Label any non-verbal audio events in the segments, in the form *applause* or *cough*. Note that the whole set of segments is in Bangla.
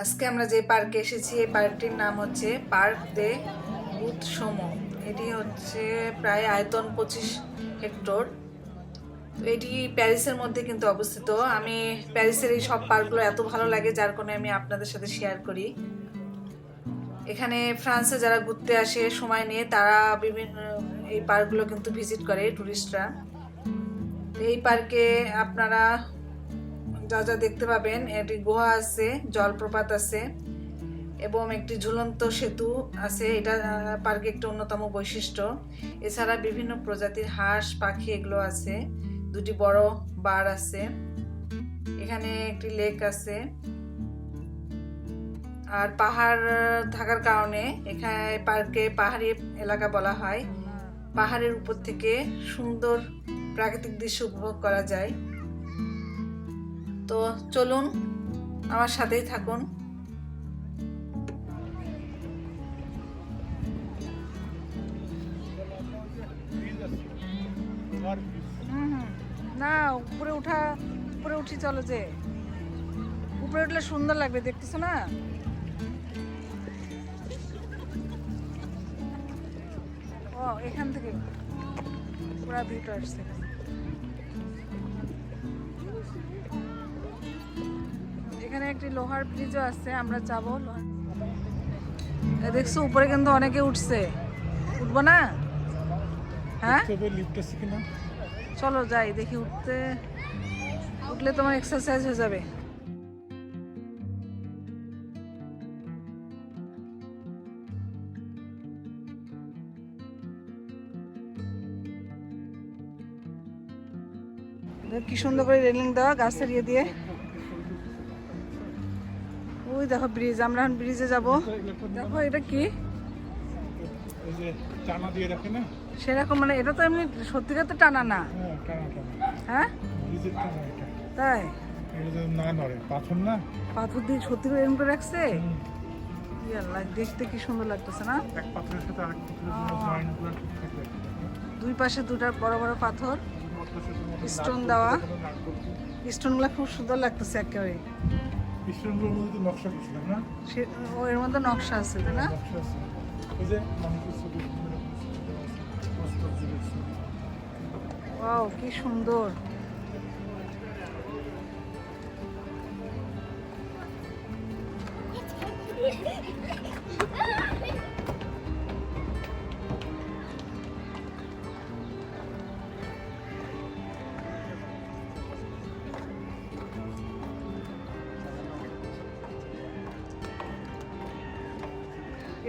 আজকে আমরা যে পার্কে এসেছি, এই পার্কটির নাম হচ্ছে পার্ক দে উৎসম এটি হচ্ছে প্রায় আয়তন পঁচিশ হেক্টর। এটি প্যারিসের মধ্যে কিন্তু অবস্থিত। আমি প্যারিসের এই সব পার্কগুলো এত ভালো লাগে, যার কারণে আমি আপনাদের সাথে শেয়ার করি। এখানে ফ্রান্সে যারা ঘুরতে আসে, সময় নিয়ে তারা বিভিন্ন এই পার্কগুলো কিন্তু ভিজিট করে টুরিস্টরা এই পার্কে আপনারা যা যা দেখতে পাবেন একটি গুহা আছে, জলপ্রপাত আছে, এবং একটি ঝুলন্ত সেতু আছে। এটা পার্কে একটি অন্যতম বৈশিষ্ট্য। এছাড়া বিভিন্ন প্রজাতির হাঁস, পাখি এগুলো আছে। দুটি বড় বার আছে। এখানে একটি লেক আছে। আর পাহাড় থাকার কারণে এখানে পার্কে পাহাড়ি এলাকা বলা হয়। পাহাড়ের উপর থেকে সুন্দর প্রাকৃতিক দৃশ্য উপভোগ করা যায়। তো চলুন, আমার সাথেই থাকুন। না, উপরে উঠা, উপরে উঠি, চলো যে। উপরে উঠলে সুন্দর লাগবে, দেখতেছো না? ও, এখান থেকে। পুরা ভিউটা আসছে এখানে একটি লোহার ব্রিজও আছে আমরা যাব। দেখছ উপরে কিন্তু অনেকে উঠছে। উঠবো না? হ্যাঁ? চলো যাই দেখি উঠতে। উঠলে তোমার এক্সারসাইজ হয়ে যাবে। কি সুন্দর করে রেলিং দেওয়া গাছের ইয়ে দিয়ে। ওই দেখো ব্রিজ, আমরা এখন ব্রিজে যাব। দেখো, এটা কি? সেরকম মানে এটা তো এমনি সত্যিকার তো টানা না। হ্যাঁ? তাই? না পাথর দিয়ে সত্যি করে রাখছে? দেখতে কি সুন্দর লাগতেছে না? দুই পাশে দুটা বড় বড় পাথর, Stone দেওয়া। স্টোনগুলো খুব সুন্দর লাগতেছে একেবারে। স্টোনগুলোর মধ্যে নকশা করছিলাম না? সে ও এর মধ্যে নকশা আছে তাই না? নকশা আছে। ওই যে মানুষের ছবি ওয়াও কি সুন্দর। *laughs*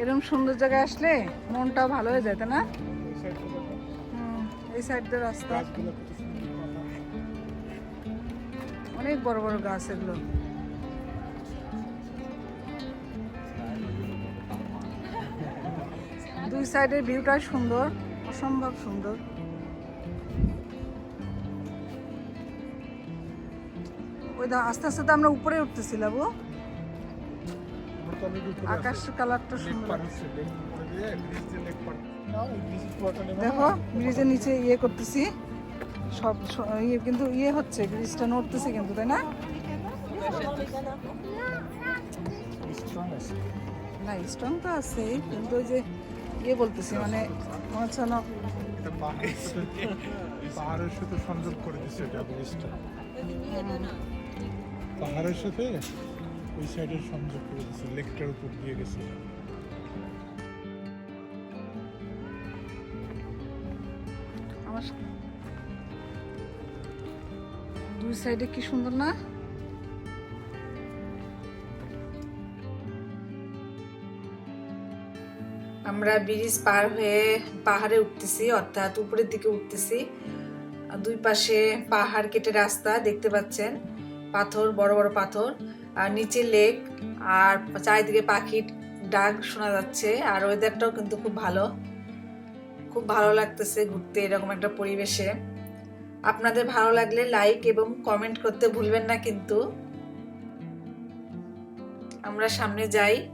এরকম সুন্দর জায়গায় আসলে মনটাও ভালো হয়ে যায় না? এই সাইড রাস্তা। অনেক বড় বড় গাছ এগুলো। দুই সাইডের ভিউটা সুন্দর, অসম্ভব সুন্দর। ওই আস্তে আস্তে তো আমরা উপরে উঠতেছিলাম ও আকাশ কালারটা সুন্দর না। দেখো ব্রিজের নিচে ইয়ে করতেছি। সব ইয়ে কিন্তু ইয়ে হচ্ছে ব্রিজটা নড়তেছে কিন্তু তাই না? না স্ট্রং তো আছে কিন্তু ওই যে ইয়ে বলতেছি মানে মনে হচ্ছে না পাহাড়ের সাথে পাহাড়ের সাথে সংযোগ করে দিচ্ছে এটা ব্রিজটা। পাহাড়ের সাথে? ওই সাইডের সংযোগ করে দিচ্ছে লেকটার উপর দিয়ে গেছে। দুই সাইডে কি সুন্দর না? আমরা ব্রিজ পার হয়ে পাহাড়ে উঠতেছি, অর্থাৎ উপরের দিকে উঠতেছি। দুই পাশে পাহাড় কেটে রাস্তা দেখতে পাচ্ছেন। পাথর, বড় বড় পাথর। আর নিচে লেক আর চারিদিকে পাখির ডাক শোনা যাচ্ছে আর ওয়েদারটাও কিন্তু খুব ভালো। খুব ভালো লাগতেছে ঘুরতে এরকম একটা পরিবেশে। আপনাদের ভালো লাগলে লাইক এবং কমেন্ট করতে ভুলবেন না কিন্তু। আমরা সামনে যাই।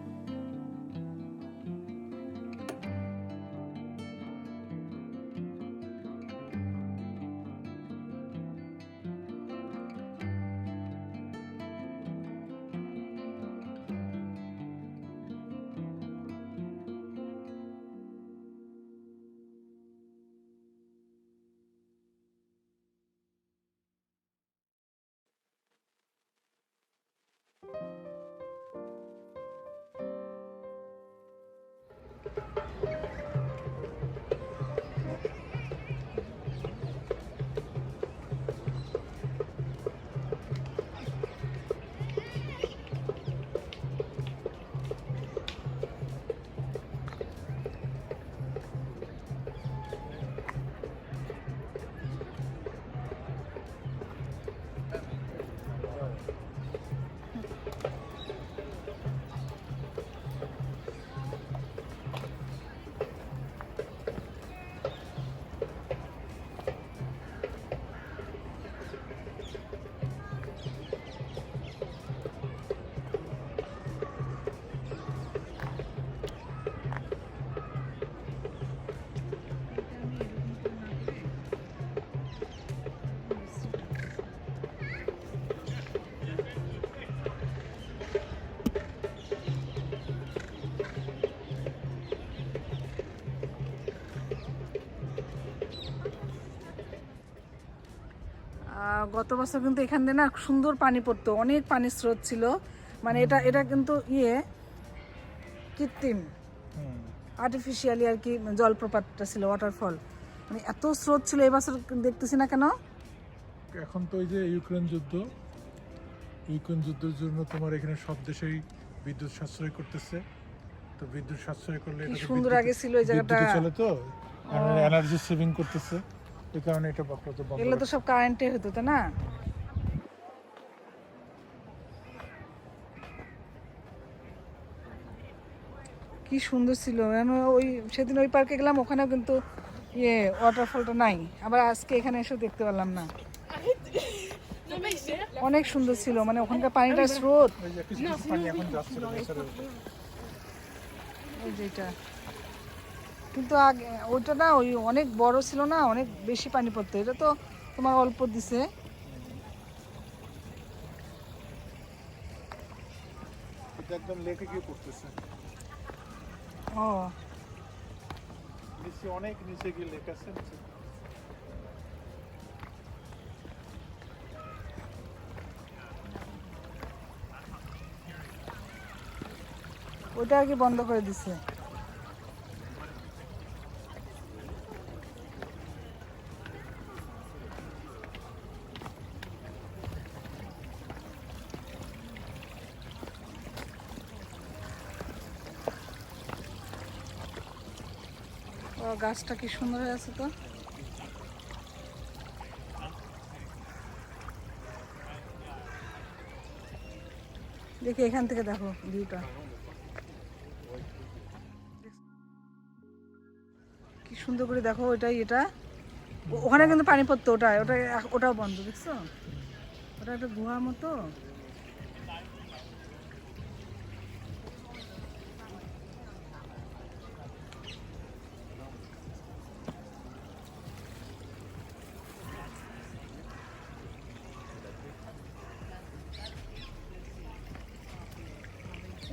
গত বছর কিন্তু এখান দিয়ে না সুন্দর পানি পড়তো অনেক পানির স্রোত ছিল। মানে এটা এটা কিন্তু ইয়ে কৃত্রিম আর্টিফিশিয়ালি আর কি জলপ্রপাতটা ছিল ওয়াটারফল মানে এত স্রোত ছিল এবছর দেখতেছি না কেন? এখন তো ওই যে ইউক্রেন যুদ্ধ। ইউক্রেন যুদ্ধের জন্য তোমার এখানে সব দেশেই বিদ্যুৎ সাশ্রয় করতেছে। তো বিদ্যুৎ সাশ্রয় করলে এটা সুন্দর আগে ছিল এই জায়গাটা। চলে তো? এনার্জি সেভিং করতেছে। এই কারণে এটা বন্ধ এগুলো তো সব কারেন্টে হতো তাই না? কি সুন্দর ছিল। যেন ওই সেদিন ওই পার্কে গেলাম ওখানেও কিন্তু ইয়ে ওয়াটারফলটা নাই। আবার আজকে এখানে এসে দেখতে পারলাম না। অনেক সুন্দর ছিল মানে ওখানকার পানিটার স্রোত। ওই যেটা কিন্তু আগে ওইটা না ওই অনেক বড় ছিল না অনেক বেশি পানি পড়তো। এটা তো তোমার অল্প দিছে। এটা একদম লেকে গিয়ে পড়তেছে। ও। নিচে অনেক নিচে গিয়ে লেক আছে ওইটা আর কি বন্ধ করে দিছে। গাছটা কি সুন্দর হয়ে আছে তো? দেখি এখান থেকে দেখো ভিউটা কি সুন্দর করে দেখো ওইটাই এটা। ওখানে কিন্তু পানি পড়তো ওটা ওটা, ওটাও বন্ধ, দেখছ? ওটা একটা গুহার মতো।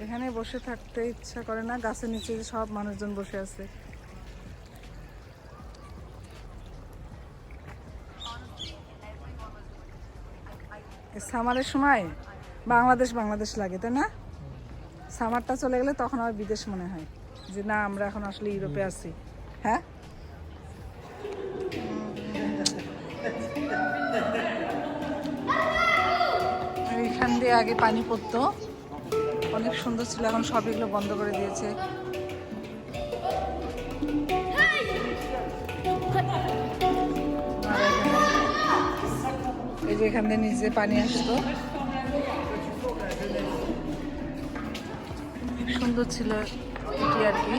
এখানে বসে থাকতে ইচ্ছা করে না গাছের নিচে সব মানুষজন বসে আছে। সামারের সময় বাংলাদেশ বাংলাদেশ লাগে তাই না? সামারটা চলে গেলে তখন আর বিদেশ মনে হয় যে না আমরা এখন আসলে ইউরোপে আছি। হ্যাঁ? এখান দিয়ে আগে পানি পড়তো। অনেক সুন্দর ছিল, এখন সব এগুলো বন্ধ করে দিয়েছে। এই যে এখান থেকে নিচে পানি আসতো। সুন্দর ছিল এটি আর কি।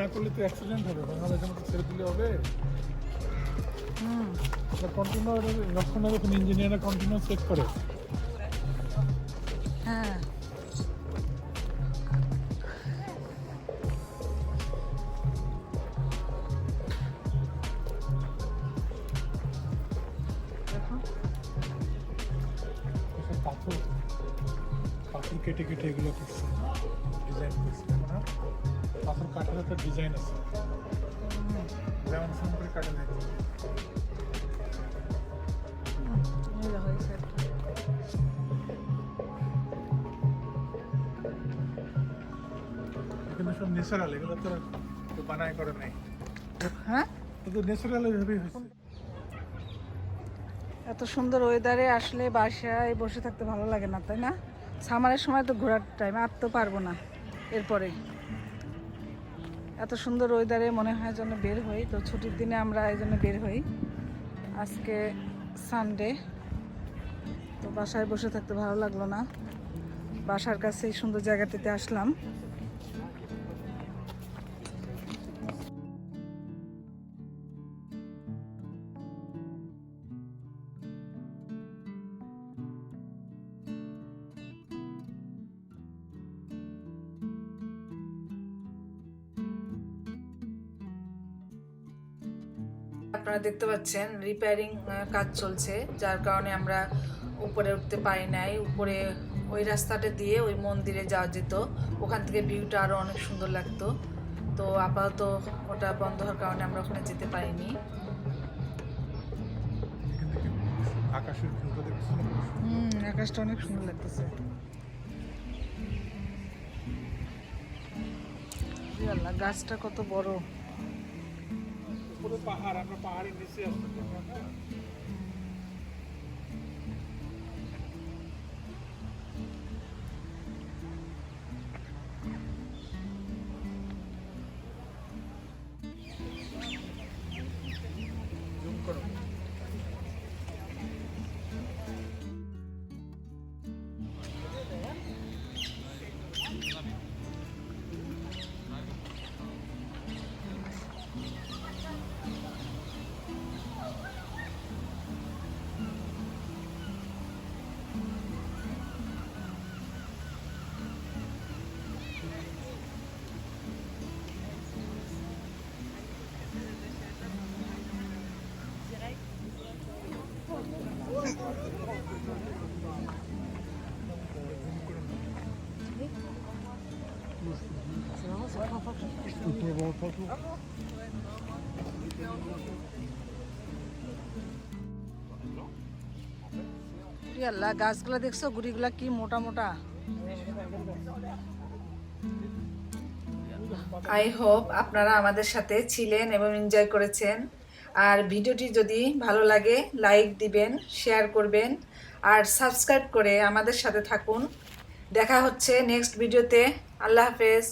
না করলে তো অ্যাক্সিডেন্ট হবে বাংলাদেশের মতো ছেড়ে দিলে হবে। হুম। কন্টিনিউ রক্ষণাবেক্ষণ ইঞ্জিনিয়াররা কন্টিনিউ চেক করে। হ্যাঁ। কাটে নেয় এই দেখো এই side টা। কিন্তু সব ন্যাচারাল এগুলো তো তো বানায় করে নাই। হ্যাঁ? ন্যাচারাল হয়েছে। এত সুন্দর ওয়েদারে আসলে বাসায় বসে থাকতে ভালো লাগে না তাই না? সামারের সময় তো ঘোরার টাইম আর তো পারব না এরপরে। এত সুন্দর ওয়েদারে মনে হয় যেন বের হই। তো ছুটির দিনে আমরা এই জন্য বের হই। আজকে সানডে তো বাসায় বসে থাকতে ভালো লাগল না। বাসার কাছে এই সুন্দর জায়গাটিতে আসলাম। আপনারা দেখতে পাচ্ছেন রিপেয়ারিং কাজ চলছে যার কারণে আমরা উপরে উঠতে পারি নাই। উপরে ওই রাস্তাটা দিয়ে ওই মন্দিরে যাওয়া যেত। ওখান থেকে ভিউটা আরও অনেক সুন্দর লাগতো। তো আপাতত ওটা বন্ধ হওয়ার কারণে আমরা ওখানে যেতে পারিনি। আকাশের হুম আকাশটা অনেক সুন্দর লাগতেছে। গাছটা কত বড়। পুরো পাহাড় আমরা পাহাড়ের নিচে আসতে আল্লাহ, গাছগুলা দেখছ? গুড়িগুলা কি মোটা মোটা? আই হোপ আপনারা আমাদের সাথে ছিলেন এবং এনজয় করেছেন। আর ভিডিওটি যদি ভালো লাগে লাইক দিবেন শেয়ার করবেন, আর সাবস্ক্রাইব করে আমাদের সাথে থাকুন। দেখা হচ্ছে নেক্সট ভিডিওতে আল্লাহ হাফেজ।